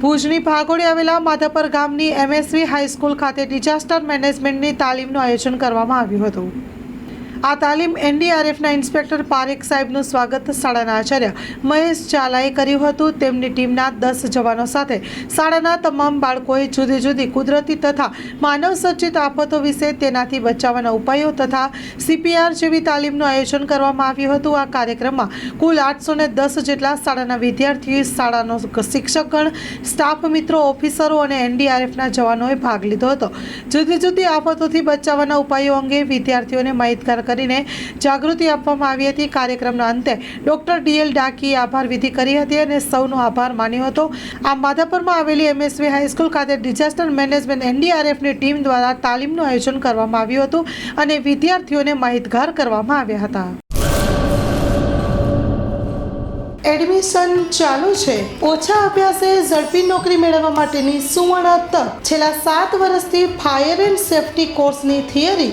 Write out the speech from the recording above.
ભુજની ભાગોળે આવેલા માધાપર ગામની એમએસવી હાઈસ્કૂલ ખાતે ડિઝાસ્ટર મેનેજમેન્ટની તાલીમનું આયોજન કરવામાં આવ્યું હતું. આ તાલીમ એનડીઆરએફના ઇન્સ્પેક્ટર પારેખ સાહેબનું સ્વાગત શાળાના આચાર્ય મહેશ ચાલાએ કર્યું હતું. તેમની ટીમના દસ જવાનો સાથે શાળાના તમામ બાળકોએ જુદી જુદી કુદરતી તથા માનવ સર્જિત આફતો વિશે તેનાથી બચાવવાના ઉપાયો તથા સીપીઆર જેવી તાલીમનું આયોજન કરવામાં આવ્યું હતું. આ કાર્યક્રમમાં કુલ આઠસો ને દસ જેટલા શાળાના વિદ્યાર્થીઓ, શાળાનો શિક્ષકગણ, સ્ટાફ મિત્રો, ઓફિસરો અને એનડીઆરએફના જવાનોએ ભાગ લીધો હતો. જુદી જુદી આફતોથી બચાવવાના ઉપાયો અંગે વિદ્યાર્થીઓને માહિતગાર કરીને જાગૃતિ આપવામાં આવી હતી. કાર્યક્રમના અંતે ડોક્ટર ડીએલ ડાકીએ આભાર વિધિ કરી હતી અને સૌનો આભાર માન્યો હતો. આ માધાપરમાં આવેલી એમએસવી હાઈસ્કૂલ ખાતે ડિઝાસ્ટર મેનેજમેન્ટ એનડીઆરએફની ટીમ દ્વારા તાલીમનું આયોજન કરવામાં આવ્યું હતું અને વિદ્યાર્થીઓને માહિતગાર કરવામાં આવ્યા હતા. એડમિશન ચાલુ છે. ઓછા અભ્યાસે ઝડપી નોકરી મેળવવા માટેની સુવર્ણ તક. છેલ્લા સાત વર્ષથી ફાયર એન્ડ સેફટી કોર્સની થિયરી